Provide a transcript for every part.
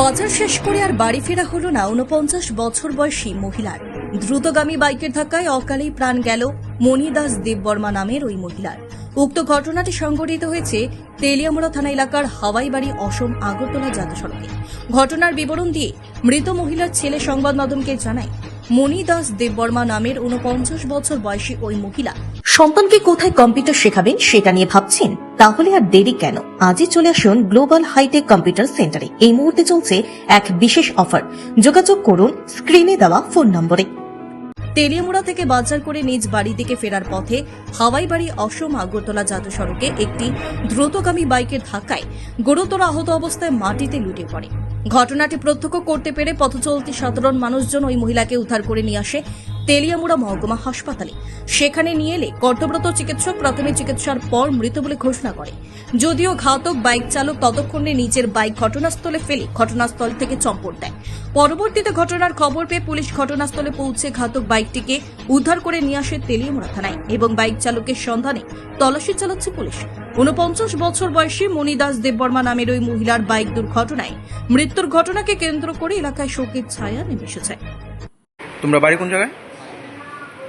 বাজার শেষ করে আর বাড়ি ফেরা হল না উনপঞ্চাশ বছর বয়সী মহিলার। দ্রুতগামী বাইকের ধাক্কায় অকালেই প্রাণ গেল মণি দাস দেববর্মা নামের ওই মহিলার। উক্ত ঘটনাটি সংঘটিত হয়েছে তেলিয়ামোড়া থানা এলাকার হাওয়াই বাড়ি অসম আগরতলা জাতীয় সড়কে ঘটনার বিবরণ দিয়ে মৃত মহিলার ছেলে সংবাদ মাধ্যমকে জানায় মণি দাস দেববর্মা নামের উনপঞ্চাশ বছর বয়সী ওই মহিলা। সন্তানকে কোথায় কম্পিউটার শেখাবেন সেটা নিয়ে ভাবছেন? তাহলে আর দেরি কেন? আজই চলে আসুন গ্লোবাল হাইটেক কম্পিউটার সেন্টারে। এই মুহূর্তে চলছে এক বিশেষ অফার। যোগাযোগ করুন স্ক্রিনে দেওয়া ফোন নম্বরে। তেলিয়ামুড়া থেকে বাজার করে নিজ বাড়ি থেকে ফেরার পথে হাওয়াই বাড়ি অসম আগরতলা জাতীয় সড়কে একটি দ্রুতগামী বাইকের ধাক্কায় গুরুতর আহত অবস্থায় মাটিতে লুটে পড়ে। ঘটনাটি প্রত্যক্ষ করতে পেরে পথচলতি সাধারণ মানুষজন ওই মহিলাকে উদ্ধার করে নিয়ে আসে। তেলিয়ামুড়া মহকুমা হাসপাতালে। সেখানে নিয়ে এলে কর্তব্যরত চিকিৎসক প্রাথমিক চিকিৎসার পর মৃত বলে ঘোষণা করে। যদিও ঘাতক বাইক চালক ততক্ষণে নিজের বাইক ঘটনাস্থলে ফেলে ঘটনাস্থল থেকে চম্পট দেয়। পরবর্তীতে ঘটনার খবর পেয়ে পুলিশ ঘটনাস্থলে পৌঁছে ঘাতক বাইকটিকে উদ্ধার করে নিয়ে আসে তেলিয়ামুড়া থানায় এবং বাইক চালকের সন্ধানে তল্লাশি চালাচ্ছে পুলিশ। উনপঞ্চাশ বছর বয়সী মণিদাস দেববর্মা নামের ওই মহিলার বাইক দুর্ঘটনায় মৃত্যুর ঘটনাকে কেন্দ্র করে এলাকায় শোকের ছায়া নেমে এসেছে। তোমরা বাড়ি কোন জায়গায়?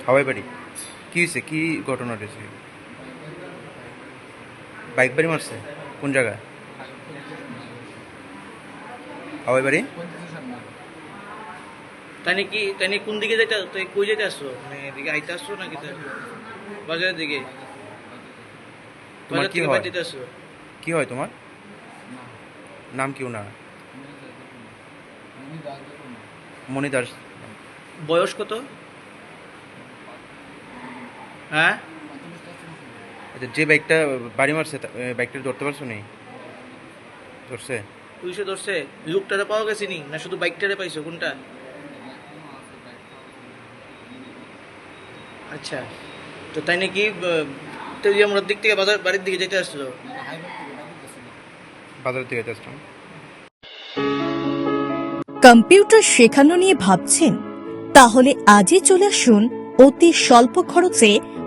হাওয়াই বাড়ি। কি হয়েছে কি ঘটনা হয়েছে বাইক বাড়ি মারছে? কোন জায়গায়? হাওয়াই বাড়ি? তাই কি তাই কোন দিকে যেতে তুই কই যেতে আসছো মানে এদিকে আইতে আসছো নাকি? বাজারের দিকে? তোমার কি হয়? কি হয় তোমার? নাম কি ওনার? মণি দাস। বয়স কত? হ্যাঁ? আচ্ছা যে বাইকটা বাড়ি মারছে তা- বাইকটা ধরতে পারছ নি? ধরছে? পুলিশে ধরছে। লুকটারে পাওয়া গেছে নি? না শুধু বাইকটারে পাইছো কোনটা? আচ্ছা। তো তাই নাকি তেলিয়ামুড়ার দিক থেকে বাজার বাড়ির দিকে যেতে আসছিল বাজারের দিকে যেতে যাচ্ছিলাম কম্পিউটার শেখানো নিয়ে ভাবছেন? তাহলে আজই চলে আসুন অতি স্বল্প খরচে